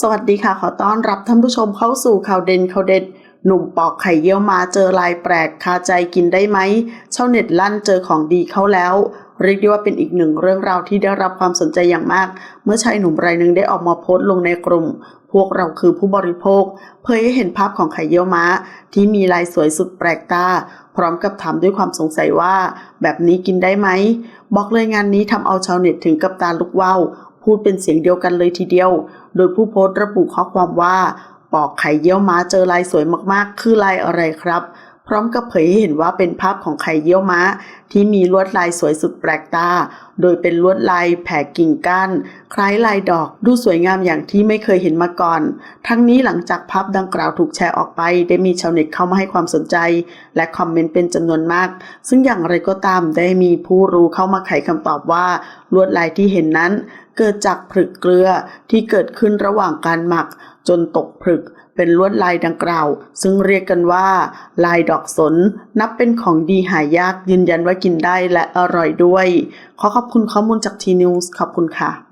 สวัสดีค่ะ ขอต้อนรับท่านผู้ชมเข้าสู่ข่าวเด่นข่าวเด็ด หนุ่มปอกไข่เยี่ยวมาเจอลายแปลกคาใจกินได้ไหมชาวเน็ตลั่นเจอของดีเข้าแล้ว เรียกได้ว่าเป็นอีกหนึ่งเรื่องราวที่ได้รับความสนใจอย่างมาก เมื่อชายหนุ่มรายหนึ่งได้ออกมาโพสต์ลงในกลุ่ม พวกเราคือผู้บริโภค เผยให้เห็นภาพของไข่เยี่ยวม้า ที่มีลายสวยสุดแปลกตาพร้อมกับถามด้วยความสงสัยว่า แบบนี้กินได้ไหม บอกเลยงานนี้ทำเอาชาวเน็ตถึงกับตาลุกว่าว พูดเป็นเสียงเดียวกันเลยทีเดียว โดยผู้โพสต์ระบุข้อความว่า ปอกไข่เยี่ยวม้าเจอลายสวยมากๆ คือลายอะไรครับ พร้อมกับเผยให้เห็นว่าเป็นภาพของไข่เยี่ยวม้า ที่มีลวดลายสวยสุดแปลกตา โดยเป็นลวดลายแผ่กิ่งก้านคล้ายลายดอกดูสวยงามอย่างที่ไม่เคยเห็นมาก่อน ทั้งนี้หลังจากภาพดังกล่าวถูกแชร์ออกไป ได้มีชาวเน็ตเข้ามาให้ความสนใจ และคอมเมนต์เป็นจำนวนมาก ซึ่งอย่างไรก็ตามได้มีผู้รู้เข้ามาไขคำตอบว่า ลวดลายที่เห็นนั้น เกิดจากผลึกเกลือที่เกิดขึ้นระหว่างการหมัก จนตกผลึกเป็นลวดลายดังกล่าว ซึ่งเรียกกันว่า ลายดอกสน นับเป็นของดีหายากยืนยันว่ากินได้และอร่อยด้วย ขอขอบคุณข้อมูลจากทีนิวส์ขอบคุณค่ะ